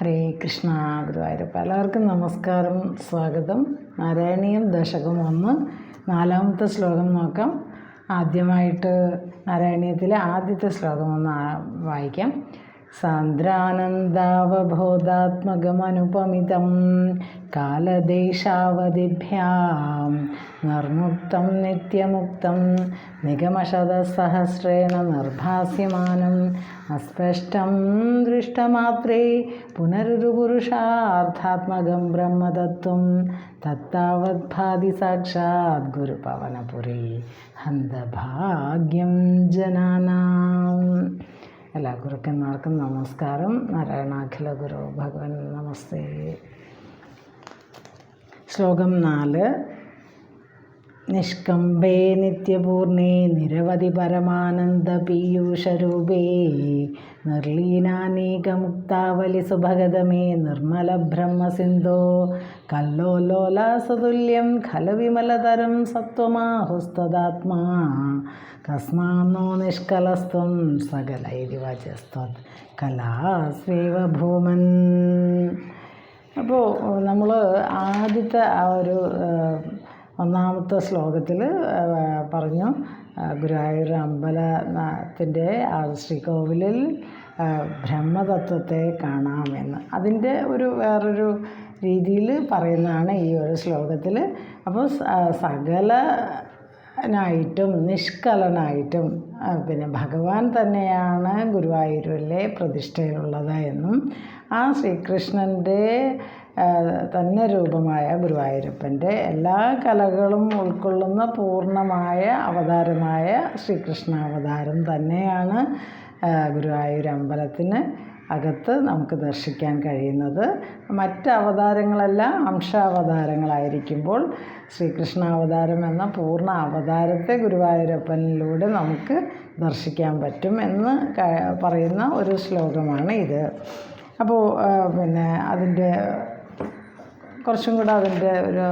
ഹരേ കൃഷ്ണ ഗുരുവായൂരപ്പ. പലർക്കും നമസ്കാരം സ്വാഗതം. നാരായണീയം ദശകം ഒന്ന് നാലാമത്തെ ശ്ലോകം നോക്കാം. ആദ്യമായിട്ട് നാരായണീയത്തിലെ ആദ്യത്തെ ശ്ലോകം ഒന്ന് വായിക്കാം. സാന്ദ്രാനന്ദാവബോധാത്മകമനുപമിതം കാലദേശാവധിഭ്യാം നിർമുക്തം നിത്യമുക്തം നിഗമശതസഹസ്രേണ നിർഭാസ്യമാനം അസ്പഷ്ടം ദൃഷ്ടമാത്രേ പുനരുരുപുരുഷാർത്ഥാത്മകം ബ്രഹ്മതത്വം തത്താവദ്ഭാതി സാക്ഷാത് ഗുരുപവനപുരി ഹന്തഭാഗ്യം ജനാനാം. എല്ലാ ഗുരുക്കന്മാർക്കും നമസ്കാരം. നാരായണാഖില ഗുരു ഭഗവൻ നമസ്തേ. ശ്ലോകം നാല്. നിഷ്കമ്പേ നിത്യപൂർണേ നിരവധി പരമാനന്ദ പീയൂഷരൂപേ. നിർലീനാനേകമുക്താവലി സുഭഗതമേ. നിർമ്മല ബ്രഹ്മസിന്ധോ. കല്ലോലോലാസതുല്യം ഖലവിമലതരം സത്വമാഹുസ്തദാത്മാ. കസ്മാന്നോ നിഷ്കലസ്ത്വം സകലൈരി വചസ്ത്വത് കലാസ്വേവ ഭൂമൻ. അപ്പോൾ നമ്മൾ ആദ്യത്തെ ആ ഒരു ഒന്നാമത്തെ ശ്ലോകത്തിൽ പറഞ്ഞു ഗുരുവായൂർ അമ്പലത്തിന്റെ ശ്രീകോവിലിൽ ബ്രഹ്മതത്വത്തെ കാണാമെന്ന്. അതിന്റെ ഒരു വേറൊരു രീതിയിൽ പറയുന്നതാണ് ഈ ഒരു ശ്ലോകത്തിൽ അപ്പോൾ സകലനായിട്ടും സകല നായിട്ടും നിഷ്കലനായിട്ടും പിന്നെ ഭഗവാൻ തന്നെയാണ് ഗുരുവായൂരിലെ പ്രതിഷ്ഠയിലുള്ളത് എന്നും ആ ശ്രീകൃഷ്ണന്റെ തന്നെ രൂപമായ ഗുരുവായൂരപ്പന്റെ എല്ലാ കലകളും ഉൾക്കൊള്ളുന്ന പൂർണമായ അവതാരമായ ശ്രീകൃഷ്ണ അവതാരം തന്നെയാണ് ഗുരുവായൂർ അമ്പലത്തിന് അകത്ത് നമുക്ക് ദർശിക്കാൻ കഴിയുന്നത്. മറ്റ് അവതാരങ്ങളെല്ലാം അംശാവതാരങ്ങളായിരിക്കുമ്പോൾ ശ്രീകൃഷ്ണാവതാരം എന്ന പൂർണ അവതാരത്തെ ഗുരുവായൂരപ്പനിലൂടെ നമുക്ക് ദർശിക്കാൻ പറ്റും എന്ന് പറയുന്ന ഒരു ശ്ലോകമാണ് ഇത്. അപ്പോൾ പിന്നെ അതിന്റെ കുറച്ചും കൂടെ അതിന്റെ ഒരു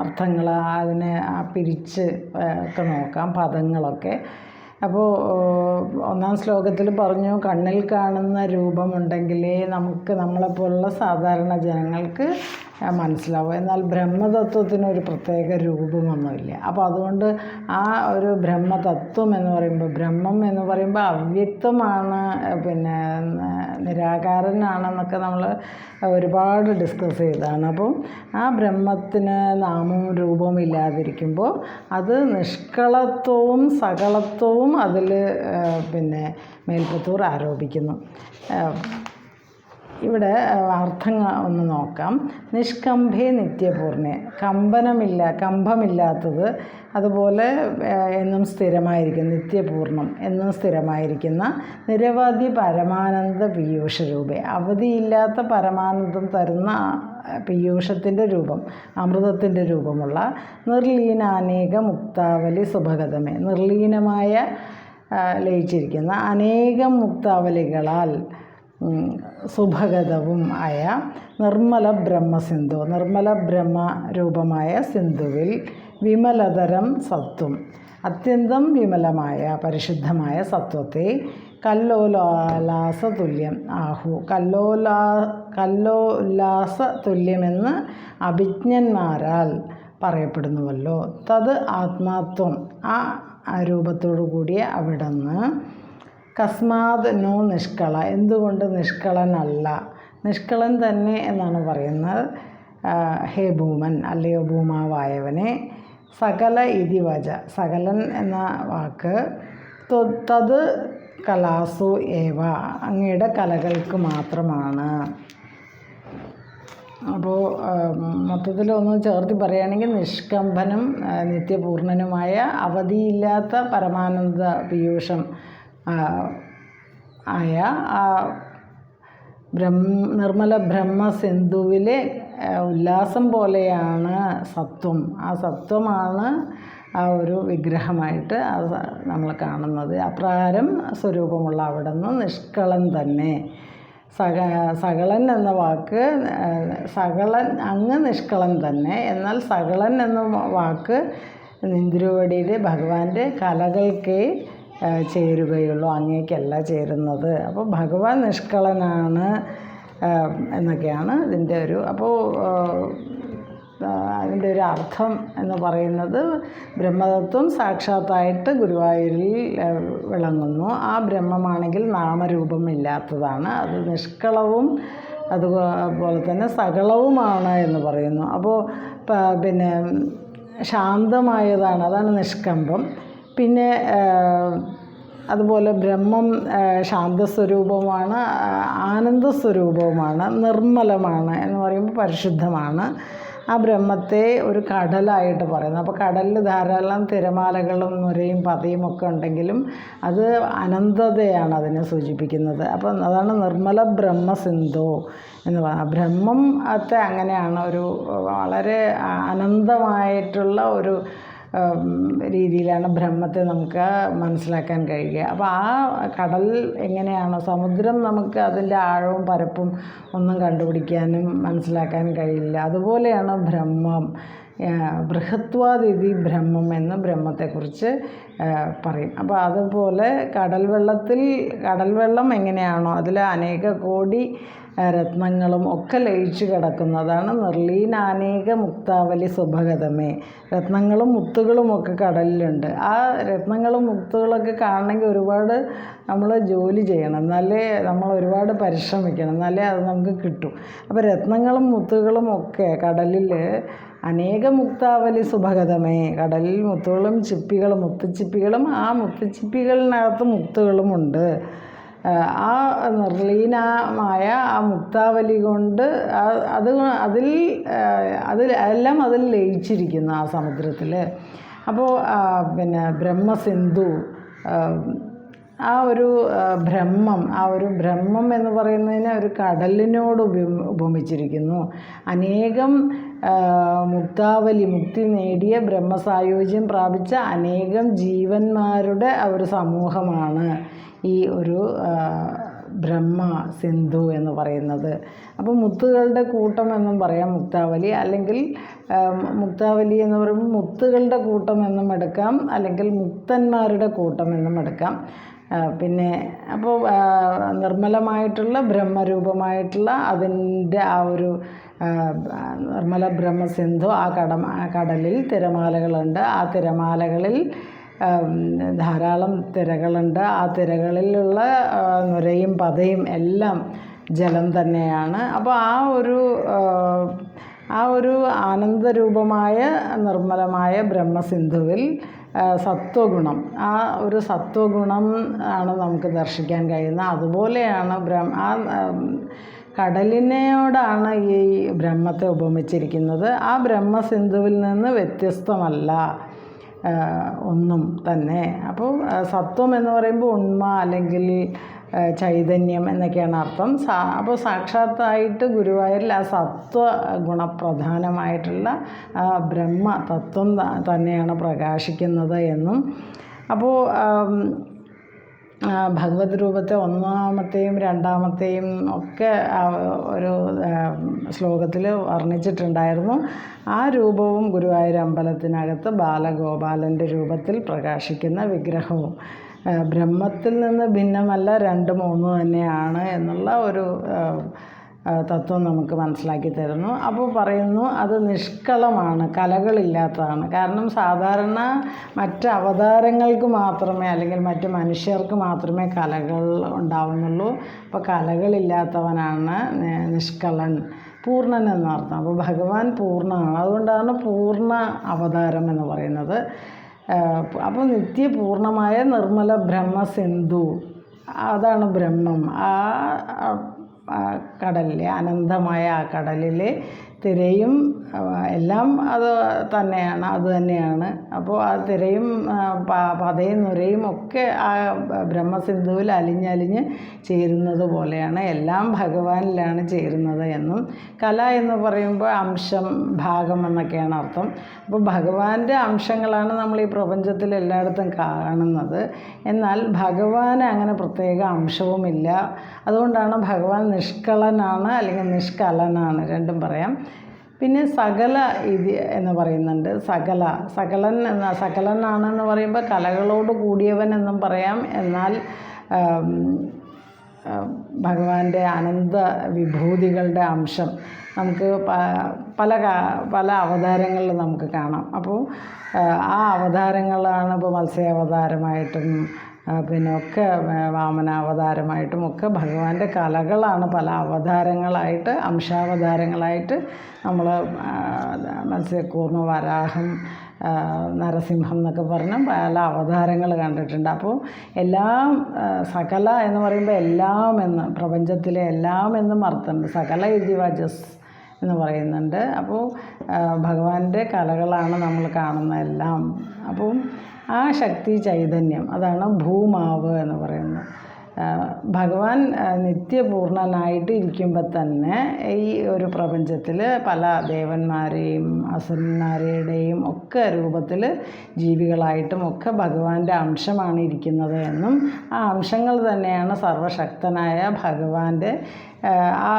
അർത്ഥങ്ങൾ അതിനെ ആ പിരിച്ച് ഒക്കെ നോക്കാം പദങ്ങളൊക്കെ. അപ്പോൾ ഒന്നാം ശ്ലോകത്തിൽ പറഞ്ഞു കണ്ണിൽ കാണുന്ന രൂപമുണ്ടെങ്കിലേ നമുക്ക് നമ്മളെപ്പോലുള്ള സാധാരണ ജനങ്ങൾക്ക് മനസ്സിലാവും. എന്നാൽ ബ്രഹ്മതത്വത്തിന് ഒരു പ്രത്യേക രൂപമൊന്നുമില്ല. അപ്പോൾ അതുകൊണ്ട് ആ ഒരു ബ്രഹ്മതത്വം എന്ന് പറയുമ്പോൾ ബ്രഹ്മം എന്ന് പറയുമ്പോൾ അവ്യക്തമാണ് പിന്നെ നിരാകാരനാണെന്നൊക്കെ നമ്മൾ ഒരുപാട് ഡിസ്കസ് ചെയ്തതാണ്. അപ്പം ആ ബ്രഹ്മത്തിന് നാമവും രൂപവും ഇല്ലാതിരിക്കുമ്പോൾ അത് നിഷ്കളത്വവും സകളത്വവും അതിൽ പിന്നെ മേൽപ്പത്തൂർ ആരോപിക്കുന്നു. ഇവിടെ അർത്ഥങ്ങൾ ഒന്ന് നോക്കാം. നിഷ്കംഭേ നിത്യപൂർണ കമ്പനമില്ല കമ്പമില്ലാത്തത് അതുപോലെ എന്നും സ്ഥിരമായിരിക്കും നിത്യപൂർണം എന്നും സ്ഥിരമായിരിക്കുന്ന നിരവധി പരമാനന്ദ പീയൂഷ രൂപ അവധിയില്ലാത്ത പരമാനന്ദം തരുന്ന പീയൂഷത്തിന്റെ രൂപം അമൃതത്തിന്റെ രൂപമുള്ള നിർലീനാനേക മുക്താവലി സുഭഗതമേ. നിർലീനമായ ലയിച്ചിരിക്കുന്ന അനേകം മുക്താവലികളാൽ സുഭഗതവും ആയ നിർമ്മല ബ്രഹ്മസിന്ധു. നിർമ്മല ബ്രഹ്മ രൂപമായ സിന്ധുവിൽ വിമലതരം സത്വം. അത്യന്തം വിമലമായ പരിശുദ്ധമായ സത്വത്തെ കല്ലോലാസ തുല്യം ആഹു. കല്ലോലാ കല്ലോല്ലാസ തുല്യമെന്ന് അഭിജ്ഞന്മാരാൽ പറയപ്പെടുന്നുവല്ലോ. തത് ആത്മാത്വം ആ രൂപത്തോടു കൂടിയ അവിടുന്ന് കസ്മാത് നോ നിഷ്കള. എന്തുകൊണ്ട് നിഷ്കളനല്ല? നിഷ്കളൻ തന്നെ എന്നാണ് പറയുന്നത്. ഹേ ഭൂമൻ അല്ലയോ ഭൂമാവായവനെ. സകല ഇതി വച. സകലൻ എന്ന വാക്ക് തത് കലാസു ഏവ. അങ്ങയുടെ കലകൾക്ക് മാത്രമാണ്. അപ്പോൾ മൊത്തത്തിൽ ഒന്ന് ചേർത്ത് പറയുകയാണെങ്കിൽ നിഷ്കമ്പനം നിത്യപൂർണനുമായ അവധിയില്ലാത്ത പരമാനന്ദ പീയൂഷം ആയ ബ്രഹ്മ നിർമ്മല ബ്രഹ്മ സിന്ധുവിലെ ഉല്ലാസം പോലെയാണ് സത്വം. ആ സത്വമാണ് ആ ഒരു വിഗ്രഹമായിട്ട് അത് നമ്മൾ കാണുന്നത്. അപ്രകാരം സ്വരൂപമുള്ള അവിടെ നിന്ന് നിഷ്കളൻ തന്നെ. സക സകളൻ എന്ന വാക്ക് സകളൻ അങ്ങ് നിഷ്കളൻ തന്നെ. എന്നാൽ സകളൻ എന്ന വാക്ക് നിന്തിരുവടിയിൽ ഭഗവാന്റെ കലകൾക്കേ ചേരുകയുള്ളൂ. അങ്ങേക്കല്ല ചേരുന്നത്. അപ്പോൾ ഭഗവാൻ നിഷ്കളനാണ് എന്നൊക്കെയാണ് ഇതിന്റെ ഒരു അപ്പോൾ അതിന്റെ ഒരു അർത്ഥം എന്ന് പറയുന്നത് ബ്രഹ്മതത്വം സാക്ഷാത്തായിട്ട് ഗുരുവായൂരിൽ വിളങ്ങുന്നു. ആ ബ്രഹ്മമാണെങ്കിൽ നാമരൂപം ഇല്ലാത്തതാണ് അത് നിഷ്കളവും അതുപോലെ തന്നെ സകളവുമാണ് എന്ന് പറയുന്നു. അപ്പോൾ പിന്നെ ശാന്തമായതാണ്. അതാണ് നിഷ്കമ്പം. പിന്നെ അതുപോലെ ബ്രഹ്മം ശാന്തസ്വരൂപമാണ് ആനന്ദസ്വരൂപവുമാണ് നിർമ്മലമാണ് എന്ന് പറയുമ്പോൾ പരിശുദ്ധമാണ്. ആ ബ്രഹ്മത്തെ ഒരു കടലായിട്ട് പറയുന്നു. അപ്പോൾ കടലിൽ ധാരാളം തിരമാലകളും നുരയും പതയും ഒക്കെ ഉണ്ടെങ്കിലും അത് അനന്തതയാണ് അതിനെ സൂചിപ്പിക്കുന്നത്. അപ്പം അതാണ് നിർമ്മല ബ്രഹ്മസിന്ധു എന്ന് പറയുന്നത്. ബ്രഹ്മം അത്തെ അങ്ങനെയാണ് ഒരു വളരെ അനന്തമായിട്ടുള്ള ഒരു രീതിയിലാണ് ബ്രഹ്മത്തെ നമുക്ക് മനസ്സിലാക്കാൻ കഴിയുക. അപ്പോൾ ആ കടൽ എങ്ങനെയാണോ? സമുദ്രം നമുക്ക് അതിന്റെ ആഴവും പരപ്പും ഒന്നും കണ്ടുപിടിക്കാനും മനസ്സിലാക്കാൻ കഴിയില്ല. അതുപോലെയാണ് ബ്രഹ്മം. ബൃഹത്വാതിഥി ബ്രഹ്മം എന്ന് ബ്രഹ്മത്തെക്കുറിച്ച് പറയും. അപ്പോൾ അതുപോലെ കടൽ വെള്ളത്തിൽ കടൽ വെള്ളം എങ്ങനെയാണോ അതിൽ അനേക കോടി രത്നങ്ങളും ഒക്കെ ലയിച്ചു കിടക്കുന്നതാണ് നിർലീനാനേക മുക്താവലി സുഭഗതമേ. രത്നങ്ങളും മുത്തുകളും ഒക്കെ കടലിലുണ്ട്. ആ രത്നങ്ങളും മുത്തുകളൊക്കെ കാണണമെങ്കിൽ ഒരുപാട് നമ്മൾ ജോലി ചെയ്യണം. എന്നാലേ നമ്മൾ ഒരുപാട് പരിശ്രമിക്കണം. എന്നാലേ അത് നമുക്ക് കിട്ടും. അപ്പോൾ രത്നങ്ങളും മുത്തുകളും ഒക്കെ കടലിൽ അനേക മുക്താവലി സുഭഗതമേ. കടലിൽ മുത്തുകളും ചിപ്പികളും മുത്തുച്ചിപ്പികളും ആ മുത്തുച്ചിപ്പികളിനകത്ത് മുത്തുകളുമുണ്ട്. ആ നിർലീനമായ ആ മുക്താവലി കൊണ്ട് അത് അതിൽ അതിൽ എല്ലാം അതിൽ ലയിച്ചിരിക്കുന്നു ആ സമുദ്രത്തിൽ. അപ്പോൾ പിന്നെ ബ്രഹ്മസിന്ധു ആ ഒരു ബ്രഹ്മം ആ ഒരു ബ്രഹ്മം എന്ന് പറയുന്നതിനെ ഒരു കടലിനോട് ഉപമിച്ചിരിക്കുന്നു. അനേകം മുക്താവലി മുക്തി നേടിയ ബ്രഹ്മസായോജ്യം പ്രാപിച്ച അനേകം ജീവന്മാരുടെ ആ ഒരു സമൂഹമാണ്. ഈ ഒരു ബ്രഹ്മ സിന്ധു എന്ന് പറയുന്നത്. അപ്പോൾ മുത്തുകളുടെ കൂട്ടം എന്നും പറയാം മുക്താവലി. അല്ലെങ്കിൽ മുക്താവലി എന്ന് പറയുമ്പോൾ മുത്തുകളുടെ കൂട്ടം എന്നും എടുക്കാം. അല്ലെങ്കിൽ മുക്തന്മാരുടെ കൂട്ടം എന്നും എടുക്കാം. പിന്നെ അപ്പോൾ നിർമ്മലമായിട്ടുള്ള ബ്രഹ്മരൂപമായിട്ടുള്ള അതിന്റെ ആ ഒരു നിർമ്മല ബ്രഹ്മസിന്ധു ആ കട കടലിൽ തിരമാലകളുണ്ട്. ആ തിരമാലകളിൽ ധാരാളം തിരകളുണ്ട്. ആ തിരകളിലുള്ള നുരയും പതയും എല്ലാം ജലം തന്നെയാണ്. അപ്പോൾ ആ ഒരു ആ ഒരു ആനന്ദരൂപമായ നിർമ്മലമായ ബ്രഹ്മസിന്ധുവിൽ സത്വഗുണം ആ ഒരു സത്വഗുണം ആണ് നമുക്ക് ദർശിക്കാൻ കഴിയുന്നത്. അതുപോലെയാണ് ബ്രഹ്മ ആ കടലിനോടാണ് ഈ ബ്രഹ്മത്തെ ഉപമിച്ചിരിക്കുന്നത്. ആ ബ്രഹ്മസിന്ധുവിൽ നിന്ന് വ്യത്യസ്തമല്ല. ഒന്നും തന്നെ. അപ്പോൾ സത്വം എന്ന് പറയുമ്പോൾ ഉണ്മ അല്ലെങ്കിൽ ചൈതന്യം എന്നൊക്കെയാണ് അർത്ഥം. സാ അപ്പോൾ സാക്ഷാത്തായിട്ട് ഗുരുവായൂരിൽ ആ സത്വ ഗുണപ്രധാനമായിട്ടുള്ള ബ്രഹ്മ തത്വം തന്നെയാണ് പ്രകാശിക്കുന്നത് എന്നും. അപ്പോൾ ഭഗവത് രൂപത്തെ ഒന്നാമത്തെയും രണ്ടാമത്തെയും ഒക്കെ ഒരു ശ്ലോകത്തിൽ വർണിച്ചിട്ടുണ്ടായിരുന്നു. ആ രൂപവും ഗുരുവായൂർ അമ്പലത്തിനകത്ത് ബാലഗോപാലന്റെ രൂപത്തിൽ പ്രകാശിക്കുന്ന വിഗ്രഹവും ബ്രഹ്മത്തിൽ നിന്ന് ഭിന്നമല്ല രണ്ട് മൂന്ന് തന്നെയാണ് എന്നുള്ള ഒരു തത്വം നമുക്ക് മനസ്സിലാക്കി തരുന്നു. അപ്പോൾ പറയുന്നു അത് നിഷ്കളമാണ് കലകളില്ലാത്തതാണ്. കാരണം സാധാരണ മറ്റ് അവതാരങ്ങൾക്ക് മാത്രമേ അല്ലെങ്കിൽ മറ്റ് മനുഷ്യർക്ക് മാത്രമേ കലകൾ ഉണ്ടാവുന്നുള്ളൂ. അപ്പോൾ കലകളില്ലാത്തവനാണ് നിഷ്കളൻ പൂർണൻ എന്നർത്ഥം. അപ്പോൾ ഭഗവാൻ പൂർണമാണ് അതുകൊണ്ടാണ് പൂർണ അവതാരം എന്ന് പറയുന്നത്. അപ്പോൾ നിത്യപൂർണമായ നിർമ്മല ബ്രഹ്മസിന്ധു. അതാണ് ബ്രഹ്മം. ആ കടലിലെ അനന്തമായ ആ കടലിലെ തിരയും എല്ലാം അത് തന്നെയാണ് അത് തന്നെയാണ്. അപ്പോൾ ആ തിരയും പതയും നുരയും ഒക്കെ ആ ബ്രഹ്മസിന്ധുവിൽ അലിഞ്ഞലിഞ്ഞ് ചേരുന്നത് പോലെയാണ്. എല്ലാം ഭഗവാനിലാണ് ചേരുന്നത് എന്നും. കല എന്ന് പറയുമ്പോൾ അംശം ഭാഗം എന്നൊക്കെയാണ് അർത്ഥം. അപ്പോൾ ഭഗവാന്റെ അംശങ്ങളാണ് നമ്മൾ ഈ പ്രപഞ്ചത്തിൽ എല്ലായിടത്തും കാണുന്നത്. എന്നാൽ ഭഗവാൻ അങ്ങനെ പ്രത്യേക അംശവുമില്ല. അതുകൊണ്ടാണ് ഭഗവാൻ നിഷ്കളനാണ് അല്ലെങ്കിൽ നിഷ്കലനാണ് രണ്ടും പറയാം. പിന്നെ സകല ഇത് എന്ന് പറയുന്നുണ്ട്. സകല സകലൻ എന്ന സകലനാണെന്ന് പറയുമ്പോൾ കലകളോട് കൂടിയവൻ എന്നും പറയാം. എന്നാൽ ഭഗവാന്റെ അനന്ത വിഭൂതികളുടെ അംശം നമുക്ക് പല പല അവതാരങ്ങളിൽ നമുക്ക് കാണാം. അപ്പോൾ ആ, അവതാരങ്ങളാണ് ഇപ്പോൾ മത്സ്യാവതാരമായിട്ടും പിന്നെ ഒക്കെ വാമനാവതാരമായിട്ടും ഒക്കെ ഭഗവാന്റെ കലകളാണ് പല അവതാരങ്ങളായിട്ട് അംശാവതാരങ്ങളായിട്ട് നമ്മൾ മത്സ്യക്കൂർമ്മ വരാഹം നരസിംഹം എന്നൊക്കെ പറഞ്ഞ് പല അവതാരങ്ങൾ കണ്ടിട്ടുണ്ട്. അപ്പോൾ എല്ലാം സകല എന്ന് പറയുമ്പോൾ എല്ലാം എന്ന് പ്രപഞ്ചത്തിലെ എല്ലാം എന്നും അർത്ഥമുണ്ട് സകല ഇതിവജസ് എന്ന് പറയുന്നുണ്ട്. അപ്പോൾ ഭഗവാന്റെ കലകളാണ് നമ്മൾ കാണുന്ന എല്ലാം അപ്പോൾ ആ ശക്തി ചൈതന്യം അതാണ് ഭൂമാവ് എന്ന് പറയുന്നത്. ഭഗവാൻ നിത്യപൂർണനായിട്ട് ഇരിക്കുമ്പോൾ തന്നെ ഈ ഒരു പ്രപഞ്ചത്തിൽ പല ദേവന്മാരെയും അസുരന്മാരുടെയും ഒക്കെ രൂപത്തിൽ ജീവികളായിട്ടും ഒക്കെ ഭഗവാന്റെ അംശമാണ് ഇരിക്കുന്നത് എന്നും ആ അംശങ്ങൾ തന്നെയാണ് സർവശക്തനായ ഭഗവാന്റെ ആ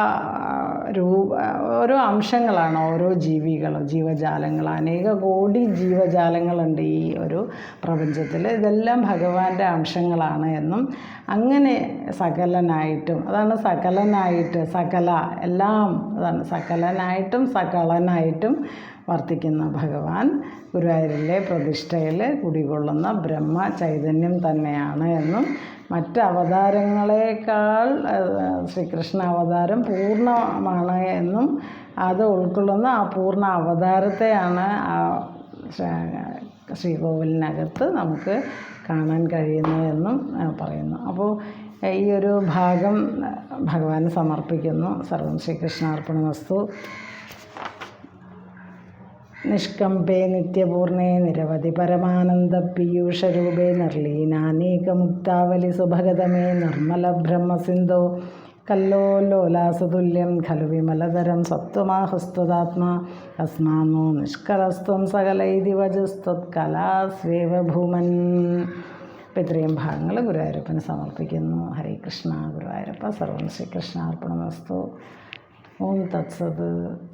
രൂപ ഓരോ അംശങ്ങളാണ് ഓരോ ജീവികൾ ജീവജാലങ്ങൾ. അനേക കോടി ജീവജാലങ്ങളുണ്ട് ഈ ഒരു പ്രപഞ്ചത്തിൽ. ഇതെല്ലാം ഭഗവാന്റെ അംശങ്ങളാണ് എന്നും അങ്ങനെ സകലനായിട്ടും അതാണ് സകലനായിട്ട് സകല എല്ലാം അതാണ് സകലനായിട്ടും സകളനായിട്ടും വർത്തിക്കുന്ന ഭഗവാൻ ഗുരുവായൂരിലെ പ്രതിഷ്ഠയിൽ കുടികൊള്ളുന്ന ബ്രഹ്മ ചൈതന്യം തന്നെയാണ് എന്നും മറ്റ് അവതാരങ്ങളെക്കാൾ ശ്രീകൃഷ്ണ അവതാരം പൂർണമാണ് എന്നും അത് ഉൾക്കൊള്ളുന്ന ആ പൂർണ അവതാരത്തെയാണ് ആ ശ്രീകോവിലിനകത്ത് നമുക്ക് കാണാൻ കഴിയുന്നതെന്നും പറയുന്നു. അപ്പോൾ ഈ ഒരു ഭാഗം ഭഗവാന് സമർപ്പിക്കുന്നു. സർവം ശ്രീകൃഷ്ണാർപ്പണമസ്തു. നിഷ്കമ്പേ നിത്യപൂർണേ നിരവധി പരമാനന്ദ പീയൂഷരൂപേ നിർലീനാനേകമുക്താവലി സുഭഗതമേ നിർമ്മല ബ്രഹ്മസിന്ധോ കല്ലോലോലാസതുല്യം ഖലു വിമലതരം സത്വമാഹസ്തുതാത്മാ അസ്മാനോ നിഷ്കലസ്ത്വം സകലൈതി വജസ്ത്വത്കലാസ്വേവ ഭൂമൻ. അപ്പം ഇത്രയും ഭാഗങ്ങൾ ഗുരുവായൂരപ്പന് സമർപ്പിക്കുന്നു. ഹരേ കൃഷ്ണ. ഗുരുവായൂരപ്പ സർവം ശ്രീകൃഷ്ണാർപ്പണമസ്തു. ഓം തത്സത്.